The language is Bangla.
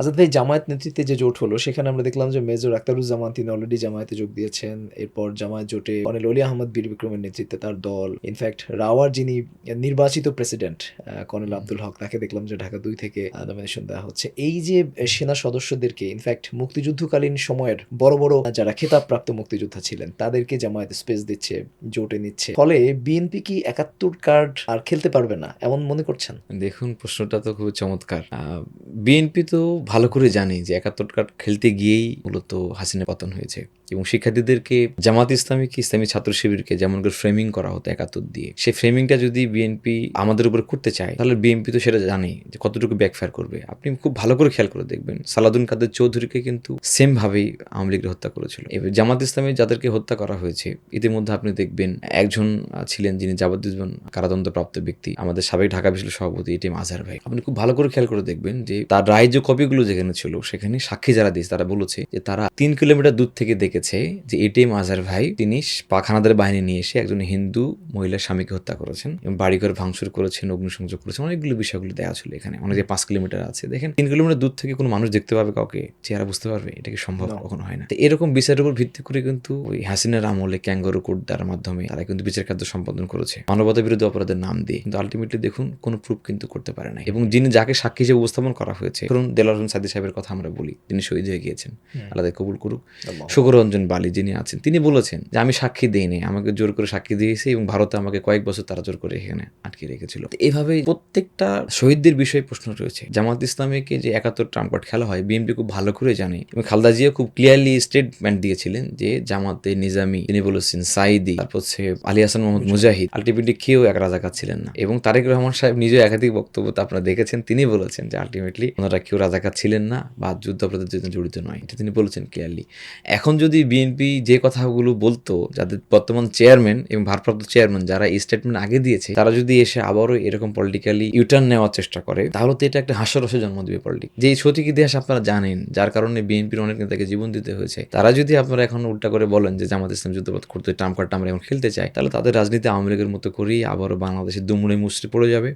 আজাদ ভাই জামায়াত নেতৃত্বে যে জোট হলো, সেখানে আমরা দেখলাম যে মেজর আক্তারুজ্জামান তিনি অলরেডি জামায়াতে যোগ দিয়েছেন। এরপর জামায়াত জোটে অনিল অলি আহমদ বীর বিক্রমের নেতৃত্বে তার দল। ইনফ্যাক্ট রাওয়ার যিনি নির্বাচিত প্রেসিডেন্ট কর্নেল আব্দুল হক, তাকে দেখলাম যে ঢাকা দুই থেকে নমিনেশন দেওয়া হচ্ছে। এই যে সেনা সদস্যদেরকে ইনফ্যাক্ট মুক্তিযুদ্ধকালীন সময়ের বড় বড় যারা খেতাবপ্রাপ্ত মুক্তিযোদ্ধা ছিলেন, তাদেরকে জামায়াত স্পেস দিচ্ছে, জোটে নিচ্ছে। ফলে বিএনপি কি একাত্তর কার্ড আর খেলতে পারবে না, এমন মনে করছেন? দেখুন, প্রশ্নটা তো খুব চমৎকার। বিএনপি তো ভালো করে জানে যে একাত্তর কার্ড খেলতে গিয়েই মূলত হাসিনা পতন হয়েছে। এবং শিক্ষার্থীদেরকে জামাত ইসলামীকে ইসলামী ছাত্র শিবিরকে যেমন করে ফ্রেমিং করা হতো একাত্তর দিয়ে, সেই ফ্রেমিংটা যদি বিএনপি আমাদের উপর করতে চায়, তাহলে বিএনপি তো সেটা জানে যে কতটুকু ব্যাকফায়ার করবে। আপনি খুব ভালো করে খেয়াল করে দেখবেন, সালাদুন কাদের চৌধুরীকে কিন্তু সেম ভাবেই আওয়ামী লীগের হত্যা করেছিল। এবার জামাত ইসলামী যাদেরকে হত্যা করা হয়েছে, ইতিমধ্যে আপনি দেখবেন একজন ছিলেন যিনি যাবজ্জীবন কারাদণ্ডপ্রাপ্ত ব্যক্তি, আমাদের সাবেক ঢাকা বিশ্ববিদ্যালয় সভাপতি এটিএম আজহার ভাই। আপনি খুব ভালো করে খেয়াল করে দেখবেন যে তার রাজ্য কপিগুলো যেখানে ছিল সেখানে সাক্ষী যারা দিয়েছে তারা বলেছে যে তারা তিন কিলোমিটার দূর থেকে দেখেছে যে এটিএম আজহার ভাই তিনি পাখানাদের বাহিনী নিয়ে এসে একজন হিন্দু মহিলার স্বামীকে হত্যা করেছেন এবং বাড়িঘর ভাঙচুর করেছেন অগ্নিসংযোগ করেছেন অনেকগুলো বিষয়গুলো দেওয়া ছিল এখানে। অনেক যে পাঁচ কিলোমিটার আছে দেখেন তিন কিলোমিটার দূর থেকে কোনো মানুষ দেখতে পাবে কাউকে চেহারা বুঝতে পারবে এটা কি সম্ভব? কখনো হয় না। তো এরকম বিচারের উপর ভিত্তি করে কিন্তু ওই হাসিনার আমলে ক্যাঙ্গারু কোড দেওয়ার মাধ্যমে তারা কিন্তু বিচার কার্য সম্পাদন করেছে। মানবতা বিরোধী অপরাধের নাম দিয়ে। কিন্তু আলটিমেটলি দেখুন কোনো প্রুফ কিন্তু করতে পারে না এবং যিনি যাকে সাক্ষী হিসেবে উপস্থাপন করা হয়েছে। ধরুন দেলার হোসেন সাদি সাহেবের কথা আমরা বলি তিনি শহীদ হয়ে গিয়েছেন। তাকে কবুল করুক। সুকরঞ্জন বালি যিনি আছেন তিনি বলেছেন যে আমি সাক্ষী দিইনি আমাকে জোর করে সাক্ষী দিয়েছি এবং ভারতে আমাকে কয়েক বছর তারা জোর করে এখানে আটকে রেখেছিল। এভাবে প্রত্যেকটা শহীদদের বিষয়ে প্রশ্ন রয়েছে। জামাত ইসলামীকে যে একাত্তর ট্রাম্প খেলা হয় বিএনপি খুব ভালো করে জানে এবং খালদা জিয়া খুব ক্লিয়ারলি স্টেটমেন্ট দিয়েছিলেন যে জামাতে নিজামি তিনি বলেছেন সাইদি তারপর হচ্ছে আলী হাসান মোহাম্মদ মুজাহিদ। আলটিমেটলি কেউ এক রাজাকার ছিলেন না। এবং তারেক রহমান সাহেব নিজেও একাধিক বক্তব্য আপনারা দেখেছেন তিনি বলেছেন যে আলটিমেটলি ওনারা কেউ রাজাকার ছিলেন না বা যুদ্ধাপরাধের জন্য জড়িত নয়। এটা তিনি বলেছেন ক্লিয়ারলি এখন যদি বিএনপি যে কথাগুলো বলতো, যাদের বর্তমান চেয়ারম্যান এবং ভারপ্রাপ্ত চেয়ারম্যান যারা এই স্টেটমেন্ট আগে দিয়েছে, তারা যদি এসে আবারও এরকম পলিটিক্যালি ইউটার্ন নেওয়ার চেষ্টা করে, তাহলে তো এটা একটা হাস্যরসে জন্ম দেবে পলিটিক যে সঠিক ইতিহাস আপনারা জানেন, যার কারণে বিএনপির অনেক নেতাকে জীবন দিতে হয়েছে। তারা যদি আপনারা এখন উল্টা করে বলেন যে জামাত ইসলাম যুদ্ধপথ করতে, ট্রাম্প কার্ডটা আমরা এখন খেলতে চাই তাহলে তাদের রাজনীতি আওয়ামী লীগের মতো করেই আবারও বাংলাদেশের দুমুড়ে মুচড়ে পড়ে যাবে।